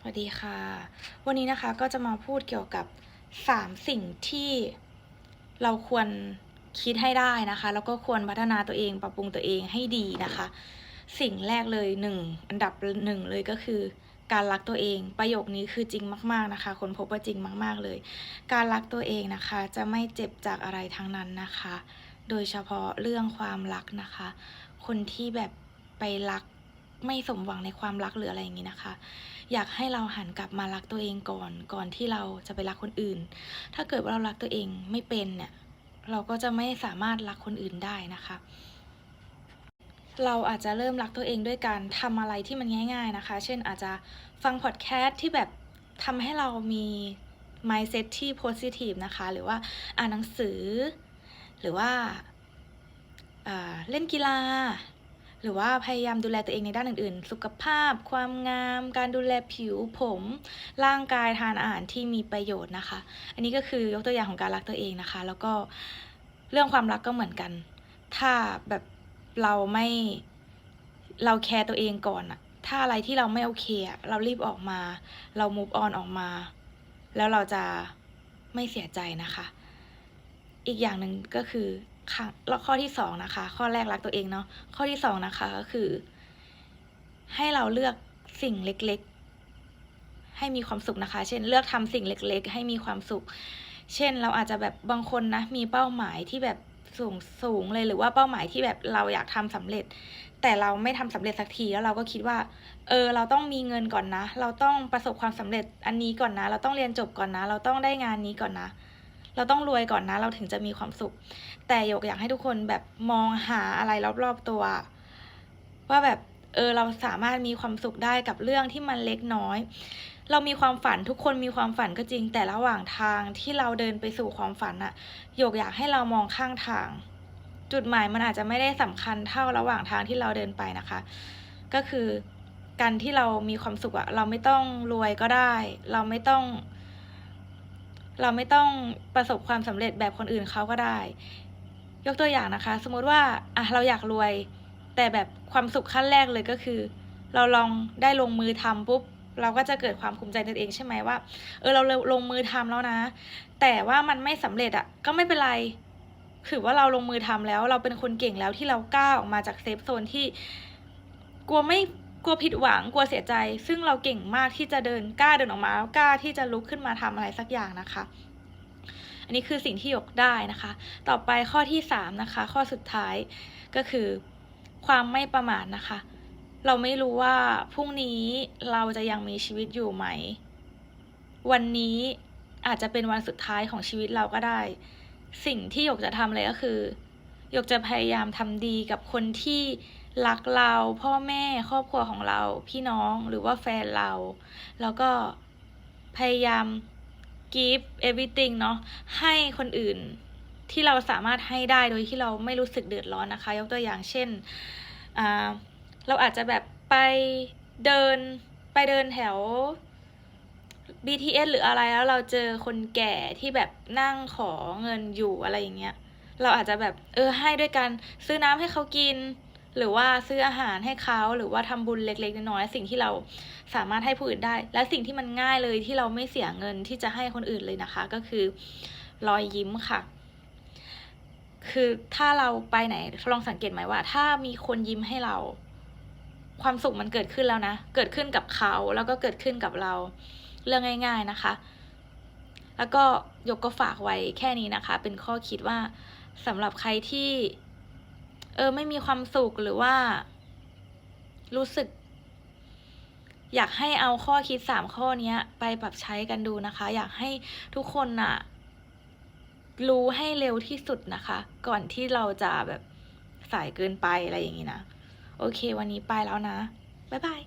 สวัสดีค่ะ วันนี้นะคะก็จะมาพูดเกี่ยวกับ 3 สิ่งที่เราควรคิดให้ได้นะคะ แล้วก็ควรพัฒนาตัวเองปรับปรุงตัวเองให้ดีนะคะ สิ่งแรกเลยหนึ่งอันดับหนึ่งเลยก็คือการรักตัวเองประโยคนี้คือจริงมาก ๆนะคะ คนพบว่าจริงมาก ๆเลย การรักตัวเองนะคะ จะไม่เจ็บจากอะไรทั้งนั้นนะคะ โดยเฉพาะเรื่องความรักนะคะ คนที่แบบไปรัก ไม่สมหวังในความรักหรืออะไรอย่างนี้นะคะ อยากให้เราหันกลับมารักตัวเองก่อน ก่อนที่เราจะไปรักคนอื่น ถ้าเกิดว่าเรารักตัวเองไม่เป็นเนี่ย เราก็จะไม่สามารถรักคนอื่นได้นะคะ เราอาจจะเริ่มรักตัวเองด้วยการทำอะไรที่มันง่าย ๆนะคะ เช่นอาจจะฟังพอดแคสต์ที่แบบทำให้เรามี mindset ที่ positive นะคะ หรือว่าอ่านหนังสือ หรือว่าเล่นกีฬา หรือว่าพยายามดูแลตัวเองในด้านอื่นๆ สุขภาพ ความงาม การดูแลผิวผม ร่างกายทานอาหารที่มีประโยชน์นะคะ อันนี้ก็คือยกตัวอย่างของการรักตัวเองนะคะ แล้วก็เรื่องความรักก็เหมือนกัน ถ้าแบบเราไม่เราแคร์ตัวเองก่อนอะถ้าอะไรที่เราไม่โอเคอะเรารีบออกมา เรา move on ออกมา แล้วเราจะไม่เสียใจนะคะ อีกอย่างหนึ่งก็คือ ค่ะแล้วข้อที่สองนะคะ ข้อแรกรักตัวเองเนาะข้อที่สองนะคะก็คือ ให้เราเลือกสิ่งเล็กๆ ให้มีความสุขนะคะ เช่น เลือกทำสิ่งเล็ก ๆ ให้มีความสุข เช่น เราอาจจะแบบบางคนนะ มีเป้าหมายที่แบบสูงสูงเลยหรือว่าเป้าหมายที่แบบเราอยากทำสำเร็จ แต่เราไม่ทำสำเร็จสักทีแล้วเราก็คิดว่า เออ เราต้องมีเงินก่อนนะ เราต้องประสบความสำเร็จอันนี้ก่อนนะ เราต้องเรียนจบก่อนนะ เราต้องได้งานนี้ก่อนนะ เราต้องรวยก่อนนะ เราถึงจะมีความสุข แต่ยกอยากให้ทุกคนแบบมองหาอะไรรอบๆตัว ว่าแบบเออเราสามารถมีความสุขได้กับเรื่องที่มันเล็กน้อย เรามีความฝันทุกคนมีความฝันก็จริง แต่ระหว่างทางที่เราเดินไปสู่ความฝันอะโยกอยากให้เรามองข้างทาง จุดหมายมันอาจจะไม่ได้สำคัญเท่าระหว่างทางที่เราเดินไปนะคะ ก็คือการที่เรามีความสุขอะเราไม่ต้องรวยก็ได้ เราไม่ต้อง เราไม่ต้องประสบความสำเร็จแบบคนอื่นเขาก็ได้ ยกตัวอย่างนะคะ สมมุติว่าอะเราอยากรวย แต่แบบความสุขขั้นแรกเลยก็คือ เราลองได้ลงมือทำปุ๊บเราก็จะเกิดความภูมิใจในตัวเองใช่ไหมว่า เออเราลงมือทำแล้วนะ แต่ว่ามันไม่สำเร็จอะก็ไม่เป็นไรถือว่าเราลงมือทำแล้ว เราเป็นคนเก่งแล้วที่เรากล้าออกมาจากเซฟโซนที่กลัวไม่ กลัวผิดหวังกลัวเสียใจ ซึ่งเราเก่งมากที่จะเดินกล้าเดินออกมาแล้วกล้าที่จะลุกขึ้นมาทำอะไรสักอย่างนะคะ อันนี้คือสิ่งที่ยกได้นะคะ ต่อไปข้อที่สามนะคะ ข้อสุดท้ายก็คือความไม่ประมาทนะคะ เราไม่รู้ว่าพรุ่งนี้เราจะยังมีชีวิตอยู่ไหม วันนี้อาจจะเป็นวันสุดท้ายของชีวิตเราก็ได้ สิ่งที่หยกจะทำเลยก็คือหยกจะพยายามทำดีกับคนที่ รักเรา พ่อแม่ครอบครัวของเรา พี่น้องหรือว่าแฟนเรา แล้วก็พยายาม give everything เนาะให้คนอื่นที่เราสามารถให้ได้โดยที่เราไม่รู้สึกเดือดร้อนนะคะ ยกตัวอย่างเช่น เราอาจจะแบบไปเดินไปเดินแถว BTS หรืออะไรแล้วเราเจอคนแก่ที่แบบนั่งขอเงินอยู่อะไรอย่างเงี้ย เราอาจจะแบบเออให้ด้วยกันซื้อน้ำให้เขากิน หรือว่าซื้ออาหารให้เขาหรือว่าทำบุญเล็ก ๆ น้อยๆสิ่งที่เราสามารถให้ผู้อื่นได้ และสิ่งที่มันง่ายเลยที่เราไม่เสียเงินที่จะให้คนอื่นเลยนะคะ ก็คือรอยยิ้มค่ะ คือถ้าเราไปไหนลองสังเกตไหมว่า ถ้ามีคนยิ้มให้เรา ความสุขมันเกิดขึ้นแล้วนะ เกิดขึ้นกับเขาแล้วก็เกิดขึ้นกับเราเรื่องง่าย ๆนะคะ แล้วก็ยกก็ฝากไว้แค่นี้นะคะ เป็นข้อคิดว่าสำหรับใครที่ เออไม่มีความสุขหรือว่า รู้สึก อยากให้เอาข้อคิดสามข้อนี้ไปปรับใช้กันดูนะคะ อยากให้ทุกคนน่ะรู้ให้เร็วที่สุดนะคะ ก่อนที่เราจะแบบสายเกินไปอะไรอย่างนี้นะ โอเค วันนี้ไปแล้วนะ บ๊ายบาย